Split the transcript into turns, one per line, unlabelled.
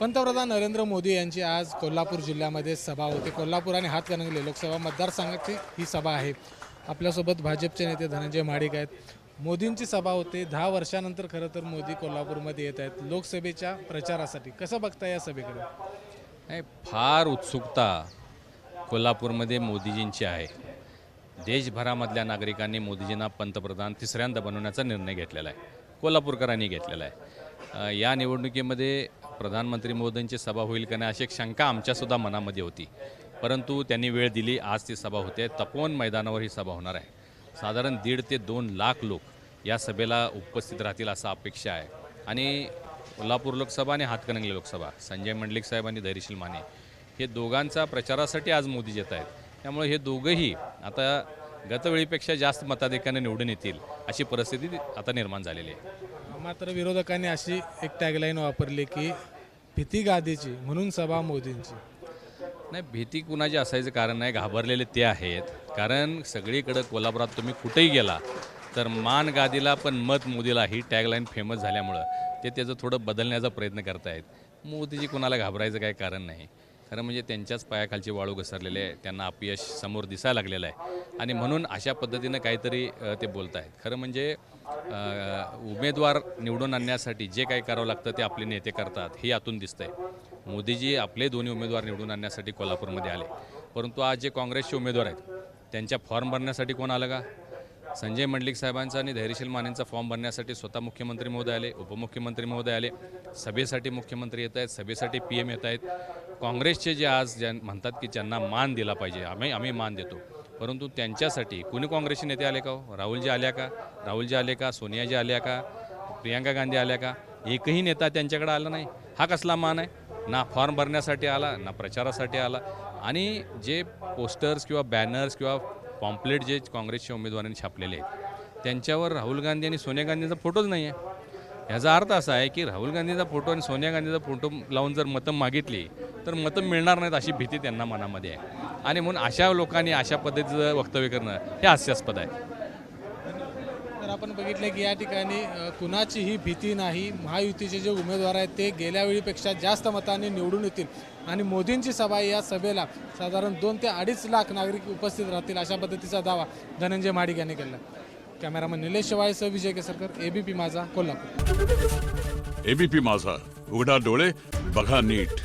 पंतप्रधान नरेंद्र मोदी यांची आज कोल्हापूर जिल्ह्यामध्ये सभा होते. कोल्हापूर आणि हातकणंगले लोकसभा मतदारसंघाची ही सभा आहे. आपल्यासोबत भाजपचे नेते धनंजय माडिक आहेत. मोदींची सभा होते. दहा वर्षानंतर खरं तर मोदी कोल्हापूरमध्ये येत आहेत. लोकसभेच्या प्रचारासाठी कसं बघता या सभेकडे?
नाही फार उत्सुकता कोल्हापूरमध्ये मोदीजींची आहे. देशभरामधल्या नागरिकांनी मोदीजींना पंतप्रधान तिसऱ्यांदा बनवण्याचा निर्णय घेतलेला आहे. कोल्हापूरकरांनी घेतलेला आहे. या निवडणुकीमध्ये प्रधानमंत्री मोदींची सभा होईल का नाही अशी एक शंका आमच्यासुद्धा मनामध्ये होती. परंतु त्यांनी वेळ दिली आज ती सभा होते. तपोवन मैदानावर ही सभा होणार आहे. साधारण दीड ते दोन लाख लोक या सभेला उपस्थित राहतील असा अपेक्षा आहे. आणि कोल्हापूर लोकसभा आणि हातकणंगले लोकसभा संजय मंडलिक साहेब आणि धैर्यशील माने हे दोघांचा प्रचारासाठी आज मोदी येत आहेत. त्यामुळे हे दोघंही आता गतवेळीपेक्षा जास्त मताधिकाने निवडून येतील अशी परिस्थिती आता निर्माण झालेली आहे.
मात्र विरोधकांनी अशी एक टॅगलाईन वापरली की भीती गादीची म्हणून सभा मोदींची.
नाही भीती कुणाची असायचं कारण नाही घाबरलेले ते आहेत. कारण सगळीकडं कोल्हापुरात तुम्ही कुठेही गेला तर मान गादीला पण मत मोदीला ही टॅगलाईन फेमस झाल्यामुळं ते त्याचं थोडं बदलण्याचा प्रयत्न करतायत. मोदीजी कुणाला घाबरायचं काही कारण नाही. खरं म्हणजे त्यांच्याच पायाखालची वाळू घसरलेले आहे. त्यांना अपयश समोर दिसायला लागलेलं आहे. आणि म्हणून अशा पद्धतीनं काहीतरी ते बोलत आहेत खरं म्हणजे उमेदवार निवडून आणण्यासाठी जे काही करावं लागतं ते आपले नेते करतात हे यातून दिसतंय. मोदीजी आपले दोन्ही उमेदवार निवडून आणण्यासाठी कोल्हापूरमध्ये आले. परंतु आज जे काँग्रेसचे उमेदवार आहेत त्यांच्या फॉर्म भरण्यासाठी कोण आलं का? संजय मंडलिक साहेबांचा आणि धैर्यशील मानेंचा फॉर्म भरण्यासाठी स्वतः मुख्यमंत्री महोदय आले उपमुख्यमंत्री महोदय आले सभेसाठी मुख्यमंत्री येत आहेत सभेसाठी पी एम येत आहेत. काँग्रेसचे जे आज ज्या म्हणतात की ज्यांना मान दिला पाहिजे आम्ही आम्ही मान देतो. परंतु त्यांच्यासाठी कुणी काँग्रेसचे नेते आले का हो? राहुलजी आल्या का? राहुलजी आले का? सोनियाजी आल्या का? प्रियांका गांधी आल्या का? एकही नेता त्यांच्याकडे आला नाही. हा कसला मान आहे? ना फॉर्म भरण्यासाठी आला ना प्रचारासाठी आला. आणि जे पोस्टर्स किंवा बॅनर्स किंवा पॉम्पलेट जे काँग्रेसच्या उमेदवारांनी छापलेले आहेत त्यांच्यावर राहुल गांधी आणि सोनिया गांधीचा फोटोच नाही आहे ह्याचा अर्थ असा आहे की राहुल गांधीचा फोटो आणि सोनिया गांधीचा फोटो लावून जर मतं मागितली तर मतं मिळणार नाहीत अशी भीती त्यांना मनामध्ये आहे. आणि म्हणून अशा लोकांनी अशा पद्धतीचं वक्तव्य करणं हे हास्यास्पद आहे.
तर आपण बघितले की या ठिकाणी कुणाचीही भीती नाही. महायुतीचे जे उमेदवार आहेत ते गेल्या वेळीपेक्षा जास्त मतांनी निवडून येतील. आणि मोदींची सभा या सभेला साधारण दोन ते अडीच लाख नागरिक उपस्थित राहतील अशा पद्धतीचा दावा धनंजय महाडिक यांनी केला कॅमेरामन निलेश शेवाळेसह विजय केसरकर एबीपी माझा कोल्हापूर.
एबीपी माझा उघडा डोळे बघा नीट.